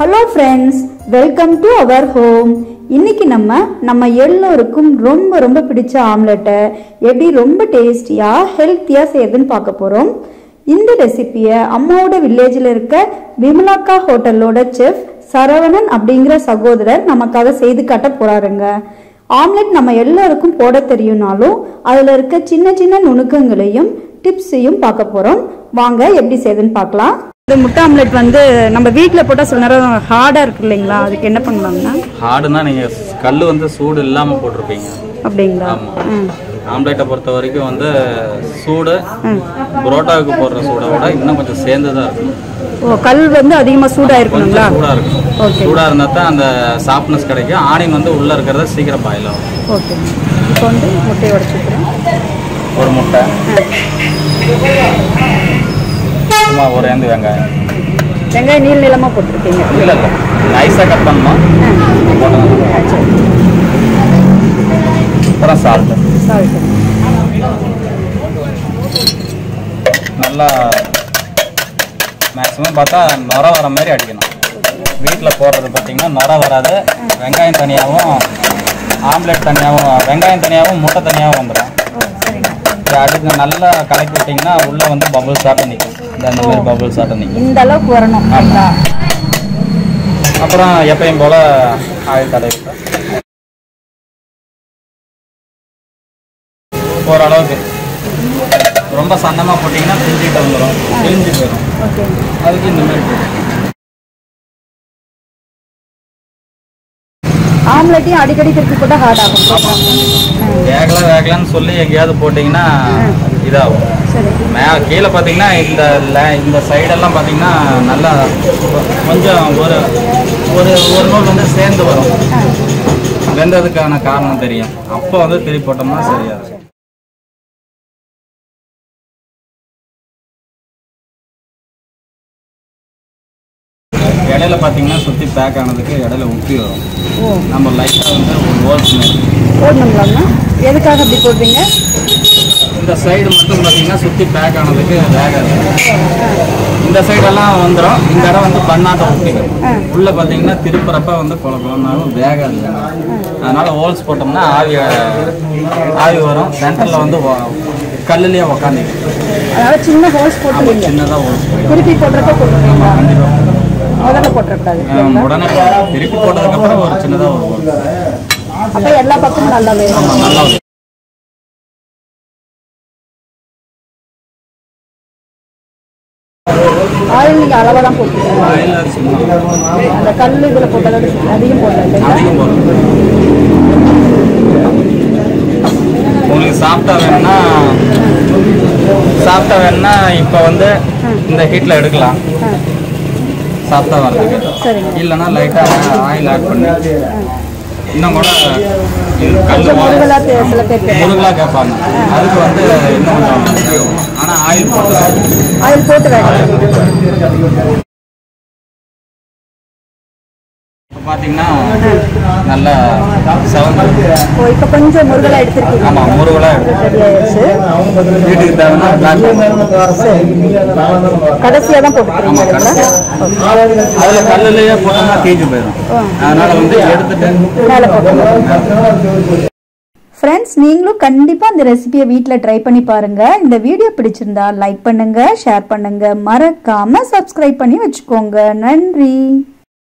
Hello friends welcome to our home இன்னைக்கு நம்ம நம்ம எல்லோருக்கும் ரொம்ப ரொம்ப பிடிச்ச ஆம்லெட்டை எப்படி ரொம்ப டேஸ்டியாக ஹெல்த்தியாக செய்யறதுன்னு பார்க்க போகிறோம் இந்த ரெசிபியை அம்மாவோட வில்லேஜில் இருக்க விமலாக்கா ஹோட்டலோட செஃப் சரவணன் அப்படிங்கிற சகோதரர் நமக்காக செய்து காட்ட போறாருங்க. ஆம்லெட் நம்ம எல்லோருக்கும் போட தெரியும்னாலும் அதில் இருக்க சின்ன சின்ன நுணுக்கங்களையும் டிப்ஸையும் பார்க்க போகிறோம் வாங்க எப்படி செய்யுதுன்னு பார்க்கலாம். இந்த முட்டை ஆம்லெட் வந்து நம்ம வீட்டில் போட்டால் சில நேரம் ஹார்டாக இருக்கு இல்லைங்களா? அதுக்கு என்ன பண்ணலாம்னா? ஹார்டுனா நீங்கள் கல் வந்து சூடு இல்லாமல் போட்டிருப்பீங்க. அப்படிங்களா? ஆம்லேட்டை பொறுத்த வரைக்கும் வந்து சூடு புரோட்டாவுக்கு போடுற சூடை விட இன்னும் கொஞ்சம் சேர்ந்து தான் இருக்கும் ஓ கல் வந்து அதிகமாக சூடாக இருக்கணுங்களா? சூடாக இருக்கும் சூடாக இருந்தால் தான் அந்த சாஃப்ட்னஸ் கிடைக்கும். ஆனியன் வந்து உள்ளே இருக்கிறத சீக்கிரம் பாயில் ஆகும். ஓகே. இப்போ வந்து முட்டையை உடச்சிக்கிறேன். ஒரு முட்டை. சும்மா ஒரு ஏந்து வெங்காயம். வெங்காயம் நீள் நீளமாக போட்டிருக்கீங்க. இல்லை இல்லை. நைஸாக கட் பண்ணணும்? அப்புறம் சால்ட்டு சால்ட்டு நல்லா மேக்ஸிமம் பார்த்தா நுர வர மாதிரி அடிக்கணும். வீட்டில் போடுறது பார்த்தீங்கன்னா நுர வராது. வெங்காயம் தனியாகவும் ஆம்லெட் தனியாகவும் வெங்காயம் தனியாகவும் முட்டை தனியாகவும் வந்துடும் அடிக்க நல்லா கலக்கி விட்டிங்கன்னா உள்ளே வந்து பபுள்ஸ் ஆட்டம் நிற்கும் அந்த மாதிரி பபுள்ஸ் ஆட்டம் நிற்கும் இந்த அளவுக்கு வரணும். அப்புறம் எப்பயும் போல் ஆயில் தடவிட்டேன் ஓரளவுக்கு. ரொம்ப சன்னமாக போட்டிங்கன்னா பிரிஞ்சுக்கிட்டு வந்துடும் பிரிஞ்சு போயிடும் அதுக்கு இந்த மாதிரி ஆம்லெட்டையும் அடிக்கடி திருப்பி போட்டால் ஹார்ட் ஆகும். வேகலாம் வேகலான்னு சொல்லி எங்கேயாவது போட்டிங்கன்னா இதாகும். மே கீழே பார்த்தீங்கன்னா இந்த இந்த சைடெல்லாம் பார்த்தீங்கன்னா நல்லா கொஞ்சம் ஒரு ஒரு ஒரு நூல் வந்து சேர்ந்து வரும். வெந்ததுக்கான காரணம் தெரியும். அப்போ வந்து திருப்பி போட்டோம்னா சரியா இருக்கும். இடையில பார்த்தீங்கன்னா சுற்றி பேக் ஆனதுக்கு இடையில உப்பி வரும். நம்ம லைட்டாக வந்து ஒரு மாதிரி போடணுங்களாம்மா? எதுக்காக அப்படி போடுறீங்க? இந்த சைடு மட்டும் பார்த்தீங்கன்னா சுற்றி பேக் ஆனதுக்கு வேகாது இந்த சைடெல்லாம் வந்துடும் இந்த இடம் வந்து பண்ணாட்டம் ஒட்டிக்கும் உள்ள பார்த்தீங்கன்னா திருப்புறப்ப வந்து குழ குழந்தாலும் வேகாது அதனால ஹோல்ஸ் போட்டோம்னா ஆவி ஆவி வரும். சென்டரில் வந்து கல்லுலயே உக்காந்துக்கும். அதனால சின்ன ஹோல்ஸ் போட்டுருவீங்க சின்னதாக ஹோல்ஸ் திருப்பி போடுறப்ப போட்டுறக்கூடாது உடனே திருப்பி போட்டதுக்கப்புறம் ஒரு சின்னதாக ஒரு அப்போ எல்லா பக்கமும் நல்லா வேணும் நல்லா ஆயில் நீங்கள் அளவாக தான் போட்டுருக்கீங்க அந்த கல் இதில் போட்டதோட அதிகம் போடல உங்களுக்கு சாப்பிட்டா வேணும்னா சாப்பிட்டா வேணும்னா இப்போ வந்து இந்த ஹீட்டில் எடுக்கலாம். சாப்பிட்டா வர்றதுக்கு சரிங்க. இல்லைன்னா லைட்டாக ஆயில் ஆட் பண்ணி. இன்னும் கூட கல். முருகலாக கேட்பாங்க. அதுக்கு வந்து இன்னும் கொஞ்சம் ஆயில் போட்டு ஆயில் போட்டு இப்போ பார்த்தீங்கன்னா நல்லா செவந்து ஓ இப்போ கொஞ்சம் முருகலா எடுத்துருக்கீங்க. ஆமாம் முருகலாக எடுத்து ரெடி ஆயிடுச்சு. வீட்டுக்கு தேவைன்னா கடைசியாக தான் போட்டுக்கிறீங்க இல்லைங்களா அதுல கல்லுலயே போட்டோம்னா தீஞ்சு போயிடும். அதனால வந்து எடுத்துட்டு மேலே ஃப்ரெண்ட்ஸ் நீங்களும் கண்டிப்பாக இந்த ரெசிபியை வீட்டில் ட்ரை பண்ணி பாருங்கள் இந்த வீடியோ பிடிச்சிருந்தா லைக் பண்ணுங்கள் ஷேர் பண்ணுங்கள் மறக்காமல் சப்ஸ்கிரைப் பண்ணி வச்சுக்கோங்க. நன்றி.